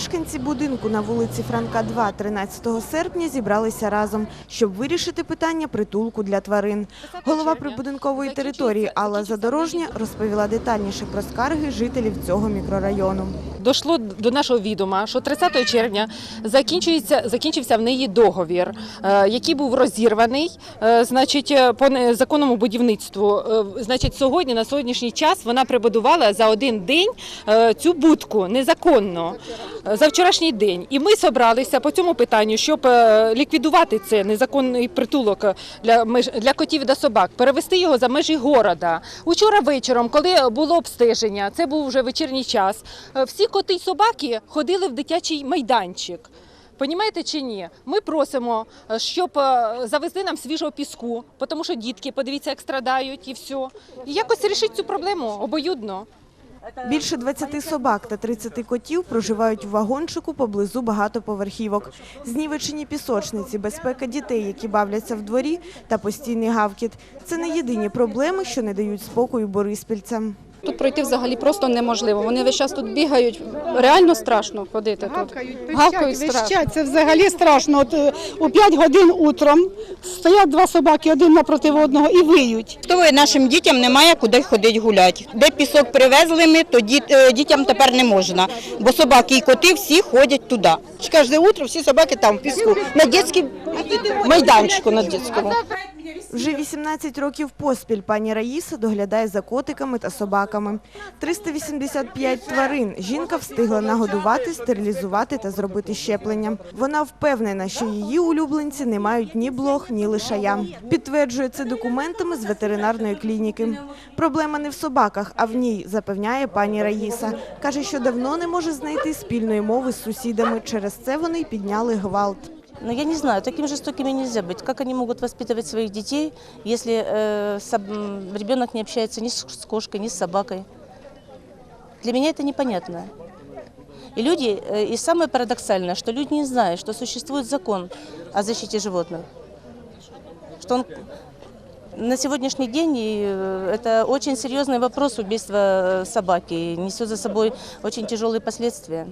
Мешканці будинку на вулиці Франка 2 13 серпня зібралися разом, щоб вирішити питання притулку для тварин. Голова прибудинкової території Алла Задорожня розповіла детальніше про скарги жителів цього мікрорайону. Дошло до нашого відома, що 30 червня закінчується, закінчився в неї договір, е, який був розірваний, е, значить, е, по законному будівництву. Значить, сьогодні, на сьогоднішній час, вона прибудувала за один день цю будку незаконно за вчорашній день. І ми зібралися по цьому питанню, щоб е, ліквідувати це незаконний притулок для меж для котів та собак, перевести його за межі города. Учора вечором, коли було обстеження, це був вже вечірній час. е, Всі коти й собаки ходили в дитячий майданчик. Понімаєте чи ні? Ми просимо, е, щоб е, завезли нам свіжого піску, тому що дітки, подивіться, як страдають і все. І якось рішити цю проблему обоюдно. Більше 20 собак та 30 котів проживають в вагончику поблизу багатоповерхівок. Знівечені пісочниці, безпека дітей, які бавляться в дворі, та постійний гавкіт – це не єдині проблеми, що не дають спокою бориспільцям. Тут пройти взагалі просто неможливо. Вони весь час тут бігають. Реально страшно ходити тут. Гавкають, страшно. вищать. Це взагалі страшно. От е, у 5 годин утром стоять два собаки один напроти одного і виють. Того нашим дітям немає куди ходити гуляти. Де пісок привезли ми, то діт- е, дітям тепер не можна, бо собаки і коти всі ходять туди. Каждое утро все собаки там в песку, на детском майданчику на детскому. Вже 18 років поспіль пані Раїса доглядає за котиками та собаками. 385 тварин жінка встигла нагодувати, стерилізувати та зробити щеплення. Вона впевнена, що її улюбленці не мають ні блох, ні лишая. Підтверджує це документами з ветеринарної клініки. Проблема не в собаках, а в ній, запевняє пані Раїса. Каже, що давно не може знайти спільної мови з сусідами. Через це вони й підняли гвалт. Но я не знаю, такими жестокими нельзя быть. Как они могут воспитывать своих детей, если э, соб- ребенок не общается ни с с кошкой, ни с собакой? Для меня это непонятно. И люди, э, и самое парадоксальное, что люди не знают, что существует закон о защите животных. Что он на сегодняшний день э, это очень серьезный вопрос убийства э, собаки несет за собой очень тяжелые последствия.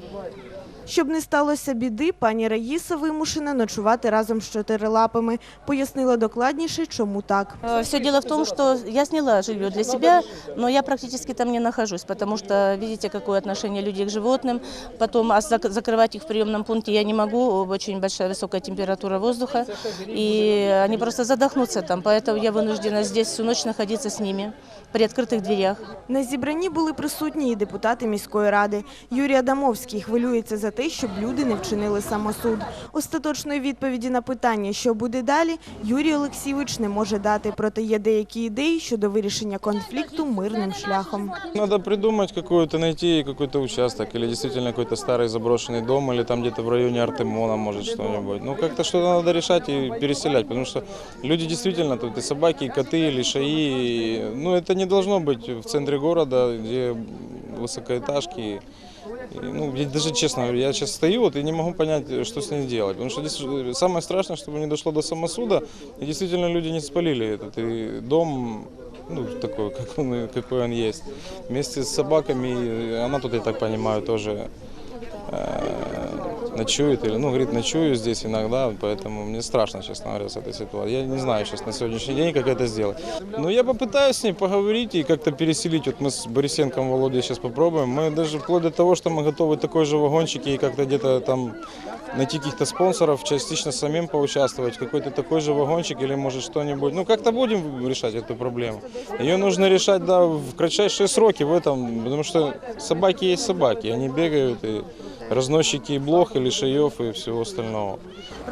Щоб не сталося біди, пані Раїса вимушена ночувати разом з чотирилапами. Пояснила докладніше, чому так. Все дело в том, что я сняла жилье для себя, но я практически там не нахожусь, потому что видите, какое отношение людей к животным. Потом а зак- закрывать их в приемном пункте я не могу, очень большая высокая температура воздуха, и они просто задохнутся там, поэтому я вынуждена здесь всю ночь находиться с ними при открытых дверях. На зібранні були присутні і депутати міської ради. Юрій Адамовський хвилюється за те, щоб люди не вчинили самосуд. Остаточної відповіді на питання, що буде далі, Юрій Олексійович не може дати. Проте є деякі ідеї щодо вирішення конфлікту мирним шляхом. Надо придумать какую-то, найти какой-то участок или действительно какой-то старый заброшенный дом или там где-то в районе Артемона может что-нибудь. Ну как-то что-то надо решать и переселять, потому что люди действительно тут и собаки, и коты, и лишаи. и- Ну это не должно быть в центре города, где высокоэтажки. И, ну, я даже честно говорю, я сейчас стою вот и не могу понять, что с ней делать. Потому что здесь э, самое страшное, чтобы не дошло до самосуда, и действительно люди не спалили этот и дом, ну, такой, как он, и- какой он есть. Вместе с собаками, э, она тут, я так понимаю, тоже э, ночует, или, ну, говорит, ночую здесь иногда, поэтому мне страшно, честно говоря, с этой ситуацией. Я не знаю сейчас на сегодняшний день, как это сделать. Но я попытаюсь с ней поговорить и как-то переселить. Вот мы с Борисенком Володей сейчас попробуем. Мы даже вплоть до того, что мы готовы такой же вагончик и как-то где-то там найти каких-то спонсоров, частично самим поучаствовать, какой-то такой же вагончик или может что-нибудь. Ну, как-то будем решать эту проблему. Ее нужно решать, да, в кратчайшие сроки в этом, потому что собаки есть собаки, они бегают и разносчики и блох, и лишаев, и всего остального.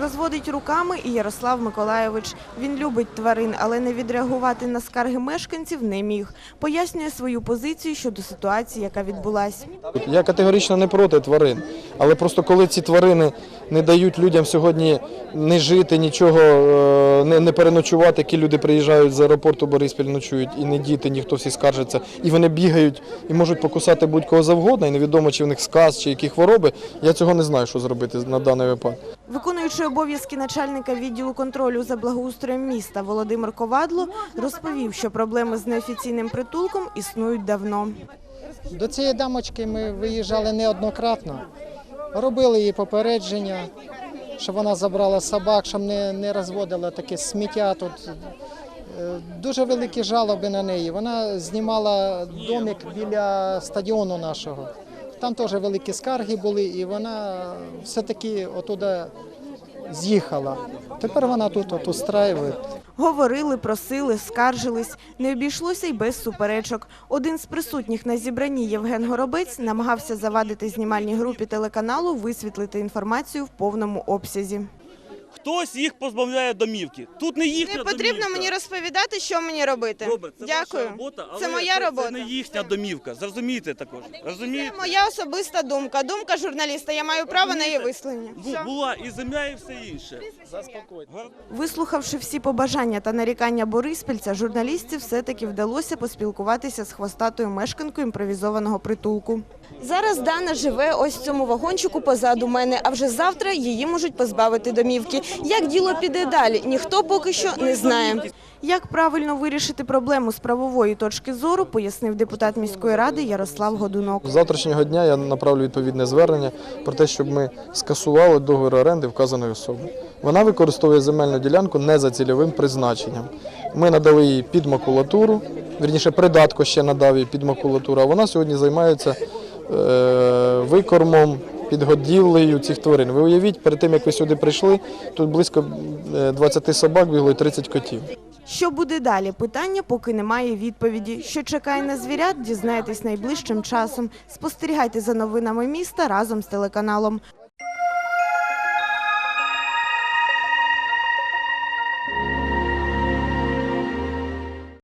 Розводить руками і Ярослав Миколайович. Він любить тварин, але не відреагувати на скарги мешканців не міг. Пояснює свою позицію щодо ситуації, яка відбулась. Я категорично не проти тварин, але просто коли ці тварини не дають людям сьогодні не жити, нічого е, не, не переночувати, які люди приїжджають з аеропорту Бориспіль, ночують, і не діти, ніхто всі скаржиться, і вони бігають і можуть покусати будь-кого завгодно, і невідомо, чи в них сказ, чи які хвороби. Я цього не знаю, що зробити на даний випадок. Виконуючий обов'язки начальника відділу контролю за благоустроєм міста Володимир Ковадло розповів, що проблеми з неофіційним притулком існують давно. До цієї дамочки ми виїжджали неоднократно. Робили їй попередження, щоб вона забрала собак, щоб не, не розводила таке сміття тут. Е, Дуже великі жалоби на неї. Вона знімала домик біля стадіону нашого. Там теж великі скарги були, і вона все-таки отуда з'їхала. Тепер вона тут от устраює. Говорили, просили, скаржились. Не обійшлося й без суперечок. Один з присутніх на зібранні Євген Горобець намагався завадити знімальній групі телеканалу висвітлити інформацію в повному обсязі. Хтось їх позбавляє домівки. Тут не їхня домівка. розповідати, що мені робити. Добре, це ваша робота, але Це моя робота. Це не їхня домівка. Зрозумійте також. Розумієте? моя особиста думка, думка журналіста. Я маю право на її висловлення. Бу- Була і земля, і все інше. Вислухавши всі побажання та нарікання Бориспільця, журналістів все-таки вдалося поспілкуватися з хвостатою мешканкою імпровізованого притулку. Зараз Дана живе ось в цьому вагончику позаду мене, а вже завтра її можуть позбавити домівки. Як діло піде далі, ніхто поки що не знає. Як правильно вирішити проблему з правової точки зору, пояснив депутат міської ради Ярослав Годунок. З завтрашнього дня я направлю відповідне звернення про те, щоб ми скасували договір оренди вказаної особи. Вона використовує земельну ділянку не за цільовим призначенням. Ми надали їй під макулатуру, вірніше придатко ще надав їй під макулатуру, а вона сьогодні займається е, викормом, підгодівлею цих тварин. Ви уявіть, перед тим як ви сюди прийшли, тут близько е, 20 собак бігло і 30 котів. Що буде далі? Питання поки немає відповіді. Що чекає на звірят, дізнаєтесь найближчим часом. Спостерігайте за новинами міста разом з телеканалом.